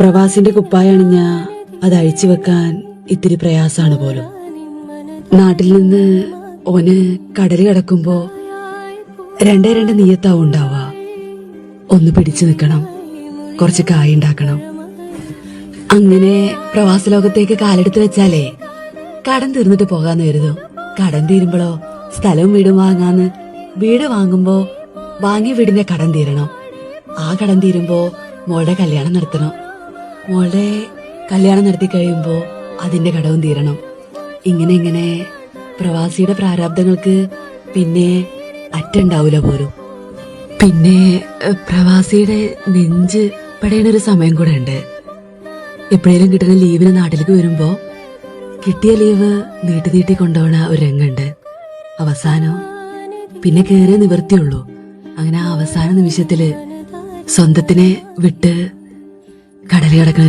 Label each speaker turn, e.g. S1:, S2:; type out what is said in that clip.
S1: പ്രവാസിന്റെ കുപ്പായണിഞ്ഞ അത് അഴിച്ചു വെക്കാൻ ഇത്തിരി പ്രയാസാണ് പോലും. നാട്ടിൽ നിന്ന് ഓന് കടൽ കിടക്കുമ്പോ രണ്ടേ രണ്ട് നീയത്താവും ഉണ്ടാവുക. ഒന്ന് പിടിച്ചു നിൽക്കണം കുറച്ച് കായ ഉണ്ടാക്കണം. അങ്ങനെ പ്രവാസ ലോകത്തേക്ക് കാലെടുത്ത് വെച്ചാലേ കടം തീർന്നിട്ട് പോകാന്ന് കരുതും. കടം തീരുമ്പോഴോ സ്ഥലവും വീടും വാങ്ങാന്ന് വീട് വാങ്ങുമ്പോ വാങ്ങിയ വീടിന്റെ കടം തീരണം. ആ കടം തീരുമ്പോ മോളുടെ കല്യാണം നടത്തണം. മോളുടെ കല്യാണം നടത്തി കഴിയുമ്പോ അതിന്റെ കടവും തീരണം. ഇങ്ങനെ ഇങ്ങനെ പ്രവാസിയുടെ പ്രാരാബ്ദങ്ങൾക്ക് പിന്നെ അറ്റുണ്ടാവൂല പോലും. പിന്നെ പ്രവാസിയുടെ നെഞ്ച് പടയണൊരു സമയം കൂടെ ഉണ്ട്. എപ്പോഴേലും കിട്ടുന്ന ലീവിന് നാട്ടിലേക്ക് വരുമ്പോ കിട്ടിയ ലീവ് നീട്ടി നീട്ടി കൊണ്ടുപോണ ഒരു രംഗുണ്ട്. അവസാനം പിന്നെ കയറിയ നിവർത്തിയുള്ളൂ അങ്ങനെ ആ അവസാന നിമിഷത്തിൽ സ്വന്തത്തിനെ വിട്ട് കടലിൽ കിടക്കുന്ന